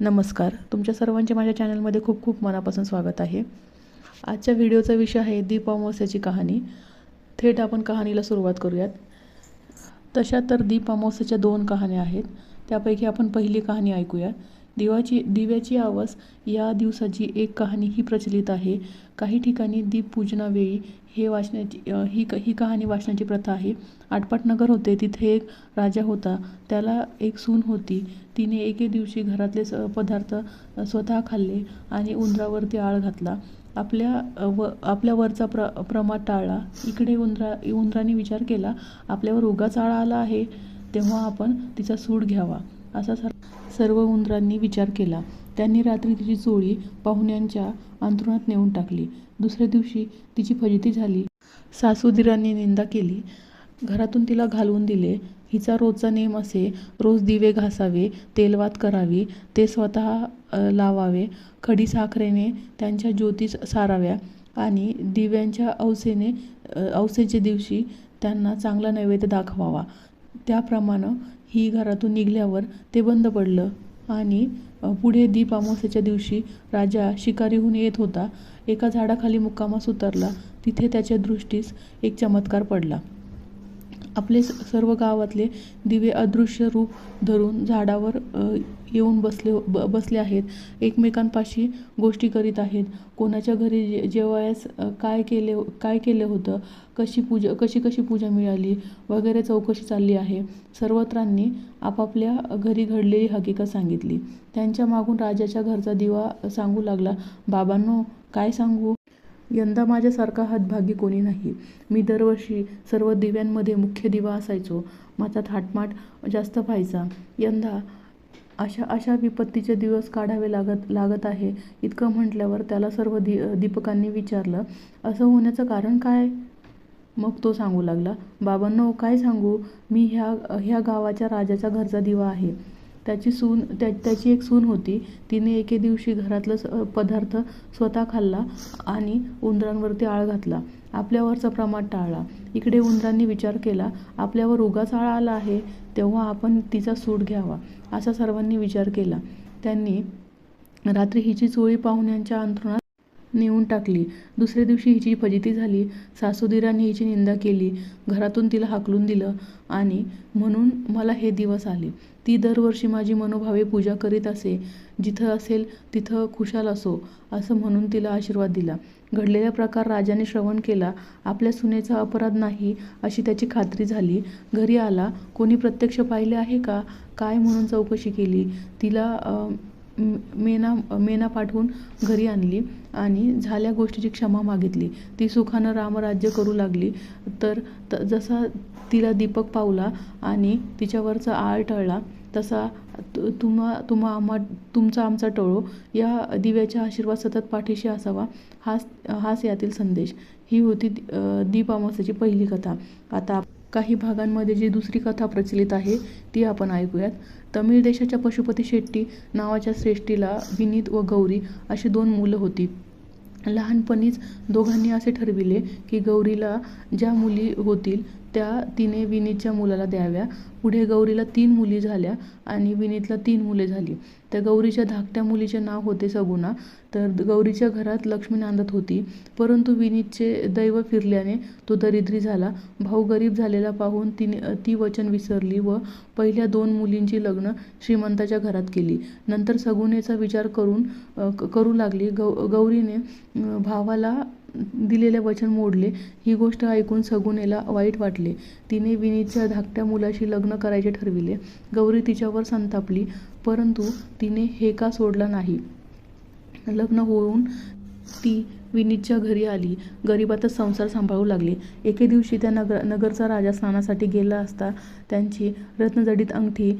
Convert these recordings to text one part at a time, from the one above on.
नमस्कार. तुमच्या सर्वांचे माझ्या चॅनलमध्ये खूप खूप मनापासून स्वागत आहे. आजच्या व्हिडिओचा विषय आहे दीप अमावस्याची कहाणी. थेट आपण कहाणीला सुरुवात करूयात. तशा तर दीप अमावस्याच्या दोन कहाण्या आहेत. त्यापैकी आपण पहिली कहाणी ऐकूया. दिवाची दिव्याची आवाज या दिवसाची एक कहाणी ही प्रचलित आहे. काही ठिकाणी दीपपूजनावेळी हे वाचण्याची ही क ही कहाणी वाचण्याची प्रथा आहे. आटपाटनगर होते तिथे एक राजा होता. त्याला एक सून होती. तिने एके दिवशी घरातले स पदार्थ स्वतः खाल्ले आणि उंदरावरती आळ घातला. आपल्या व आपल्या वरचा प्र प्रमाद टाळला. इकडे उंदरा उंदराने विचार केला आपल्यावर उगाच आळा आला आहे. तेव्हा आपण तिचा सूड घ्यावा. असा सर सर्व उंदरांनी विचार केला. त्यांनी रात्री तिची चोळी पाहुण्यांच्या अंथरुणात नेऊन टाकली. दुसऱ्या दिवशी तिची फजिती झाली. सासूदिरांनी निंदा केली. घरातून तिला घालवून दिले. हिचा रोजचा नेम असे रोज दिवे घासावे तेलवात करावी ते स्वतः लावावे खडी साखरेने त्यांच्या ज्योतीस साराव्या आणि दिव्यांच्या औसेने अवसेच्या औसेच्या दिवशी त्यांना चांगला नैवेद्य दाखवावा. त्याप्रमाणं ही घरातून निघाल्यावर ते बंद पडलं आणि पुढे दीप अमावस्याच्या दिवशी राजा शिकारीहून येत होता. एका झाडाखाली मुक्कामास उतरला. तिथे त्याच्या दृष्टीस एक चमत्कार पडला. आपले स- सर्व गावातले दिवे अदृश्य रूप धरून झाडावर येऊन बसले ब बसले आहेत. एकमेकांपाशी गोष्टी करीत आहेत. कोणाच्या घरी जे जेवायस काय केले काय केले होतं? कशी पूजा कशी कशी पूजा मिळाली? वगैरे चौकशी चालली आहे. सर्वत्रांनी आपापल्या घरी घडलेली हकीकत सांगितली. त्यांच्या मागून राजाच्या घरचा दिवा सांगू लागला. बाबांनो काय सांगू? यंदा माझ्यासारखा हातभागी कोणी नाही. मी दरवर्षी सर्व दिव्यांमध्ये मुख्य दिवा असायचो. माझा थाटमाट जास्त व्हायचा. यंदा अशा अशा विपत्तीचे दिवस काढावे लागत लागत आहे. इतकं म्हटल्यावर त्याला सर्व दि दीपकांनी विचारलं असं होण्याचं कारण काय? मग तो सांगू लागला बाबांनो काय सांगू? मी ह्या ह्या गावाच्या राजाच्या घरचा दिवा आहे. त्याची सून त्या त्याची एक सून होती. तिने एके दिवशी घरातलं स पदार्थ स्वतः खाल्ला आणि उंदरांवरती आळ घातला. आपल्यावरचा प्रमाद टाळला. इकडे उंदरांनी विचार केला आपल्यावर उगाच आळा आला आहे तेव्हा आपण तिचा सूड घ्यावा. असा सर्वांनी विचार केला. त्यांनी रात्री हिची चोळी पाहुण्यांच्या अंथरुणात नेऊन टाकली. दुसऱ्या दिवशी हिची फजिती झाली. सासूदिराने हिची निंदा केली. घरातून तिला हाकलून दिलं आणि म्हणून मला हे दिवस आले. ती दरवर्षी माझी मनोभावे पूजा करीत असे. जिथं असेल तिथं खुशाल असो असं म्हणून तिला आशीर्वाद दिला. घडलेला प्रकार राजाने श्रवण केला. आपल्या सुनेचा अपराध नाही अशी त्याची खात्री झाली. घरी आला. कोणी प्रत्यक्ष पाहिले आहे का? काय म्हणून चौकशी केली? तिला मेना मेना पाठवून घरी आणली आणि झाल्या गोष्टीची क्षमा मागितली. ती सुखानं रामराज्य करू लागली. तर त जसा तिला दीपक पावला आणि तिच्यावरचा आळ टळला तसा तु- तुम्हा तुम्हा आम्हा तुमचा आमचा टळो. या दिव्याच्या आशीर्वाद सतत पाठीशी असावा हाच हाच यातील संदेश. ही होती दीप अमावस्याची पहिली कथा. आता काही भागांमध्ये जी दुसरी कथा प्रचलित आहे ती आपण ऐकूयात. तमिळ देशाच्या पशुपती शेट्टी नावाच्या श्रेष्ठीला विनीत व गौरी अशी दोन मुलं होती. लहानपणीच दोघांनी असे ठरविले की गौरीला ज्या मुली होतील त्या तिने विनीतच्या मुलाला द्याव्या. पुढे गौरीला तीन मुली झाल्या आणि विनीतला तीन मुले झाली. त्या गौरीच्या धाकट्या मुलीचे नाव होते सगुणा. तर गौरीच्या घरात लक्ष्मी नांदत होती. परंतु विनीतचे दैव फिरल्याने तो दरिद्री झाला. भाऊ गरीब झालेला पाहून तिने ती वचन विसरली व पहिल्या दोन मुलींची लग्न श्रीमंताच्या घरात केली. नंतर सगुणेचा विचार करून क- करू लागली. गौ गौरीने भावाला दिलेले वचन मोडले. ही गोष्ट ऐकून सगुणेला वाईट वाटले. तिने विनीतच्या धाकट्या मुलाशी लग्न करायचे ठरविले. गौरी तिच्यावर संतापली परंतु तिने हे का सोडला नाही? लग्न होऊन ती विनीतच्या घरी आली. गरिबातच संसार सांभाळू लागली. एके दिवशी त्या नगर नगरचा राजा स्नानासाठी गेला असता त्यांची रत्नजडीत अंगठी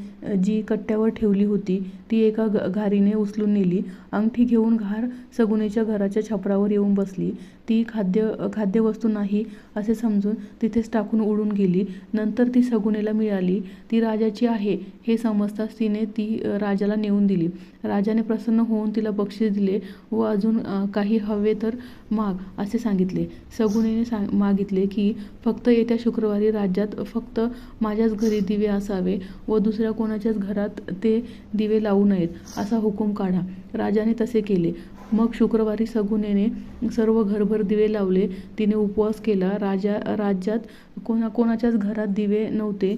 जी कट्ट्यावर ठेवली होती ती एका ग घारीने उचलून नेली. अंगठी घेऊन घार सगुनेच्या घराच्या छपरावर येऊन बसली. ती खाद्य खाद्यवस्तू नाही असे समजून तिथेच टाकून उडून गेली. नंतर ती सगुनेला मिळाली. ती राजाची आहे हे समजताच तिने ती राजाला नेऊन दिली. राजाने प्रसन्न होऊन तिला बक्षीस दिले व अजून काही हवे तर माग असे सांगितले. सगुनेने सांग मागितले की फक्त येत्या शुक्रवारी राज्यात फक्त माझ्याच घरी दिवे असावे व दुसऱ्या कोणाच्याच घरात ते दिवे लावू नयेत असा हुकूम काढा. राजाने तसे केले. मग शुक्रवारी सगुनेने सर्व घरभर दिवे लावले. तिने उपवास केला. राजा राज्यात कोणा कोणाच्याच घरात दिवे नव्हते.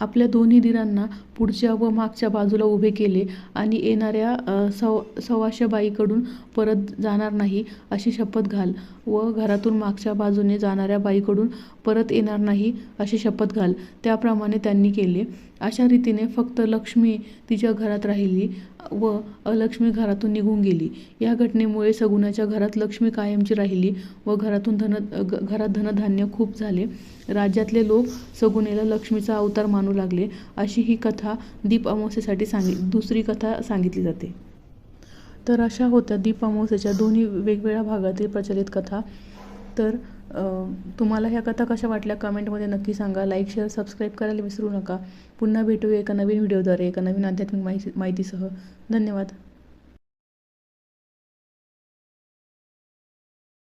आपल्या दोन्ही दिरांना पुढच्या व मागच्या बाजूला उभे केले आणि येणाऱ्या सव सवाशा बाईकडून परत जाणार नाही अशी शपथ घाल व घरातून मागच्या बाजूने जाणाऱ्या बाईकडून परत येणार नाही अशी शपथ घाल. त्याप्रमाणे त्यांनी केले. अशा रीतीने फक्त लक्ष्मी तिच्या घरात राहिली. व अलक्ष्मी घरातून निघून गेली. या घटनेमुळे सगुणाच्या घरात लक्ष्मी कायमची राहिली व घरातून धन घरात धनधान्य खूप झाले. राज्यातले लोक सगुणेला लक्ष्मीचा अवतार मानू लागले अशी ही कथा दीप अमावस्येसाठी सांगित दुसरी कथा सांगितली जाते. तर अशा होत्या दीप अमावस्येच्या दोन्ही वेगवेगळ्या भागातील प्रचलित कथा. तर तुम्हाला ह्या कथा कशा वाटल्या कमेंटमध्ये नक्की सांगा. लाईक शेअर सबस्क्राईब करायला विसरू नका. पुन्हा भेटूया एका नवीन व्हिडिओद्वारे एका नवीन आध्यात्मिक माहिती माहितीसह. धन्यवाद.